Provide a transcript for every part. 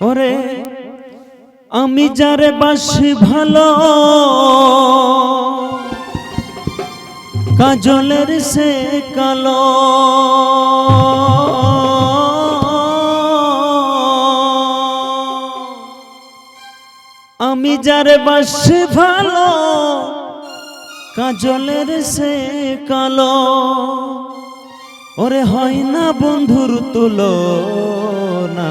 ওরে, আমি যারে বাসি ভালো, কাজলের সে কালো। আমি যারে বাসি ভালো, কাজলের সে কালো। ওরে হয় না বন্ধুর তুলো না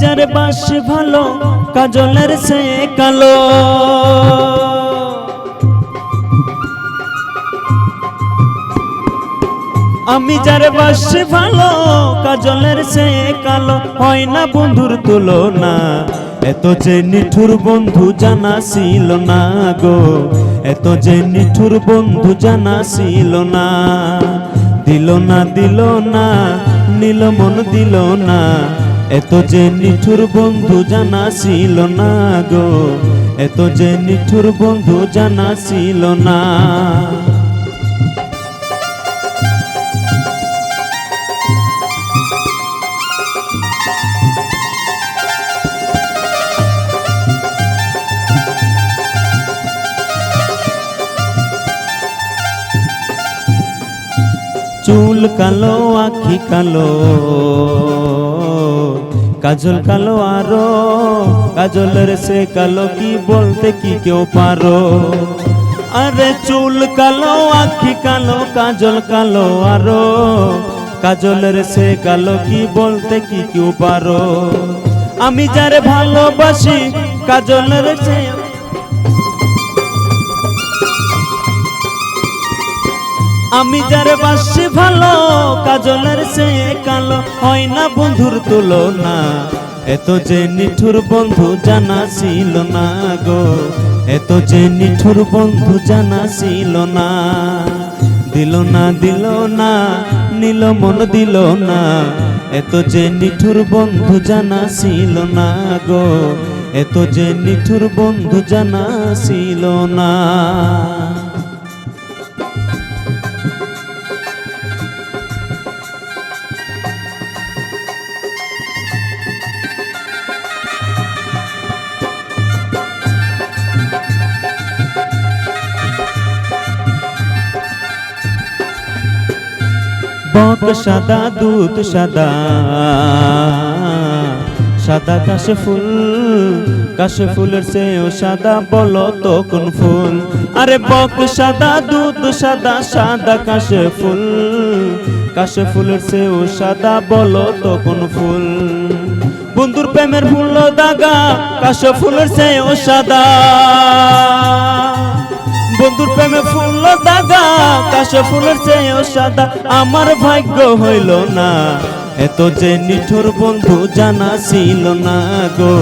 যার বাস ভালো, কাজলের সে কালো। আমি যার বাস ভালো, কাজলের সে কালো। হয় না বন্ধুর তুলনা, এত যে নিঠুর বন্ধু জানা ছিল না গো। এত যে নিঠুর বন্ধু জানা ছিল না। দিল না দিল না, নীল মন দিল না। এত যে নিঠুর বন্ধু জানা ছিল না গো, এত যে নিঠুর বন্ধু জানা ছিল না। চুল কালো, আখি কালো কাজল কালো আরও, কাজলের সে কালো কি বলতে কি কেউ পারো? আরে চুল কালো, আখি কালো, কাজল কালো আরও, কাজলের সে কালো কি বলতে কি কেউ পারো? আমি যারে ভালোবাসি, কাজলের সে আমি যারে বাসি ভালো, কাজলের সে কালো, হয় না বন্ধুর তুলনা। এত যে নিঠুর বন্ধু জানা ছিল না গো। এত যে নিঠুর বন্ধু জানা ছিল না। দিল না দিল না, নীল মন দিল না। এত যে নিঠুর বন্ধু জানা ছিল না গো। এত যে নিঠুর বন্ধু জানা ছিল না। বক সাদা, দুধ সাদা। সাদা কাশে ফুল, কাশে ফুলের চেয়েও সাদা বলো তো কোন ফুল? আরে বক সাদা, দুধ সাদা সাদা কাশে ফুল, কাশে ফুলের চেয়েও সাদা বলো তো কোন ফুল? বন্ধুর প্রেমের ফুল দাগা, কাশে ফুলের চেয়েও সাদা। বন্ধুর প্রেমে ফুল দাগা কাশে ফুলের চেয়েও সাদা। আমার ভাগ্য হইল না। এত যে নিঠুর বন্ধু জানা ছিল না গো।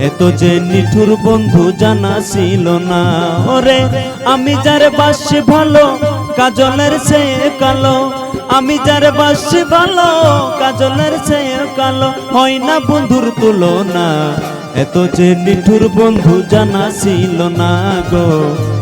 এত যে নিঠুর বন্ধু জানা ছিল না। ওরে, আমি যারে বাসি ভালো, কাজলের সে কালো। আমি যারে বাসি ভালো, কাজলের সে কালো। হয় না বন্ধুর তুলনা। এত যে নিঠুর বন্ধু জানা ছিল না গো।